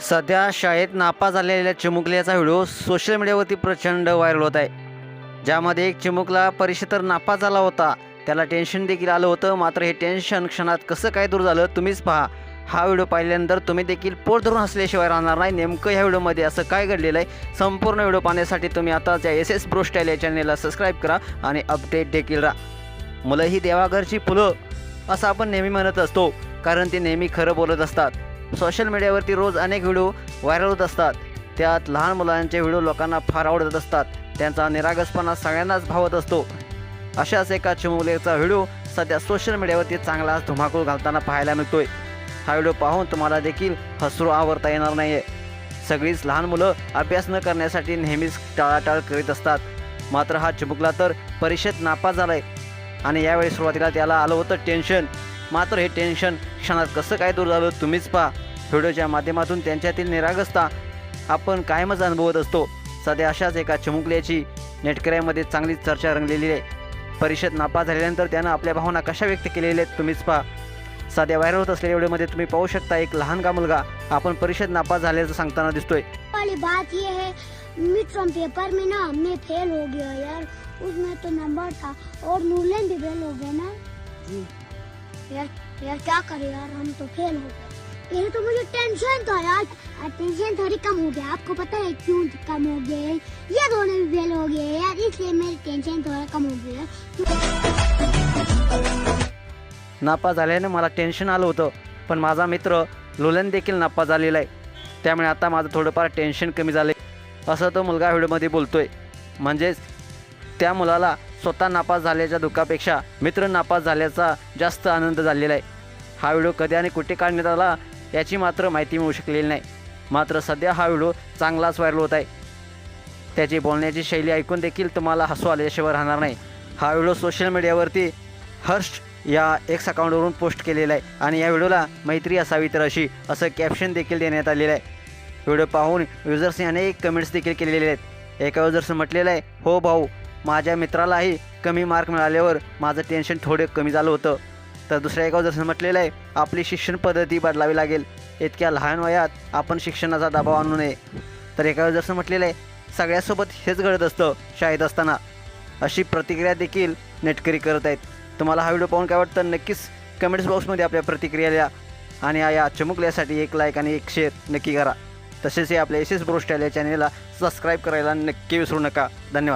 सध्या शाळेत नापास झालेल्या चिमुकल्याचा व्हिडिओ सोशल मीडियावरती प्रचंड व्हायरल होत आहे. ज्यामध्ये एक चिमुकला परीक्षेत तर नापास झाला होता. त्याला टेन्शन देखील आलं होतं. मात्र हे टेन्शन क्षणात कसं काय दूर झालं तुम्हीच पहा. हा व्हिडिओ पाहिल्यानंतर तुम्ही देखील पोट धरून हसल्याशिवाय राहणार नाही. नेमकं ह्या व्हिडिओमध्ये असं काय घडलेलं आहे? संपूर्ण व्हिडिओ पाहण्यासाठी तुम्ही आताच या एस एस ब्रो स्टाईल या चॅनेलला सबस्क्राईब करा आणि अपडेट देखील राहा. मुलं ही देवाघरची फुलं असं आपण नेहमी म्हणत असतो. कारण ते नेहमी खरं बोलत असतात. सोशल मीडियावरती रोज अनेक व्हिडिओ व्हायरल होत असतात. त्यात लहान मुलांचे व्हिडिओ लोकांना फार आवडत असतात. त्यांचा निरागसपणा सगळ्यांनाच भावत असतो. अशाच एका चिमुकलेचा व्हिडिओ सध्या सोशल मीडियावरती चांगलाच धुमाकूळ घालताना पाहायला मिळतोय. हा व्हिडिओ पाहून तुम्हाला देखील हसरू आवरता येणार नाही आहे सगळीच लहान मुलं अभ्यास न करण्यासाठी नेहमीच टाळाटाळ करीत असतात. मात्र हा चिमुकला तर परीक्षेत नापास झालाय. आणि यावेळी सुरुवातीला त्याला आलं होतं टेन्शन. मात्र हे टेन्शन क्षणात कसं काय दूर झालं तुम्हीच पहा. व्हिडिओच्या माध्यमातून त्यांच्यातील निरागसता आपण कायमच अनुभवत असतो. सध्या अशाच एका चिमुकल्याची नेटकऱ्यामध्ये चांगली चर्चा रंगलेली आहे. परीक्षेत नापास झाल्यानंतर त्यानं आपल्या भावना कशा व्यक्त केलेल्या आहेत तुम्हीच पहा. सध्या व्हायरल होत असलेल्या व्हिडिओमध्ये तुम्ही पाहू शकता एक लहान का मुलगा आपण परीक्षेत नापास झाल्याचं सांगताना दिसतोय. वाली बात ये है मिड टर्म पेपर में ना मैं फेल हो गया यार. उसमें तो नंबर था और नूलन भी फेल हो गया ना. जी। यार यार क्या करे यार हम तो फेल हो गए। ये तो मुझे टेंशन था यार। टेंशन थोड़ी कम हो गया। आपको पता है क्यों कम हो गया ये दोनों भी फेल हो गए यार इसलिए मेरी टेंशन थोड़ा कम हो गया नापास झाल्याने मला टेन्शन आलं होतं पण माझा मित्र लुलन देखील नापास झालेला आहे. त्यामुळे आता माझं थोडंफार टेन्शन कमी झाले असं तो मुलगा व्हिडिओमध्ये बोलतोय. म्हणजेच त्या मुलाला स्वतः नापास झाल्याच्या दुःखापेक्षा मित्र नापास झाल्याचा जास्त आनंद झालेला आहे. हा व्हिडिओ कधी आणि कुठे काढण्यात आला याची मात्र माहिती मिळू शकलेली नाही. मात्र सध्या हा व्हिडिओ चांगलाच व्हायरल होत आहे. त्याची बोलण्याची शैली ऐकून देखील तुम्हाला हसू आल्याशिवाय राहणार नाही. हा व्हिडिओ सोशल मीडियावरती हर्ष या एक्स अकाउंटवरून पोस्ट केलेला आहे आणि या व्हिडिओला मैत्री असावी तर अशी असं कॅप्शन देखील देण्यात आलेलं आहे. व्हिडिओ पाहून युजर्सने अनेक कमेंट्स देखील केलेले आहेत. एका युजर्सनं म्हटलेलं आहे हो भाऊ माझ्या मित्रालाही कमी मार्क मिळाल्यावर माझं टेन्शन थोडे कमी झालं होतं. तर दुसऱ्या एका जसं म्हटलेलं आहे आपली शिक्षण पद्धती बदलावी लागेल. इतक्या लहान वयात आपण शिक्षणाचा दबाव आणू नये. तर एका जसं म्हटलेलं आहे सगळ्यासोबत हेच घडत असतं शाळेत असताना. अशी प्रतिक्रिया देखील नेटकरी करत आहेत. तुम्हाला हा व्हिडिओ पाहून काय वाटतं? नक्कीच कमेंट्स बॉक्समध्ये आपल्या प्रतिक्रिया द्या. आणि या- या चमुकल्यासाठी एक लाईक आणि एक शेअर नक्की करा. तसेच हे आपल्या एस एस ब्रोस्टाईल या चॅनेलला सबस्क्राईब करायला नक्की विसरू नका. धन्यवाद.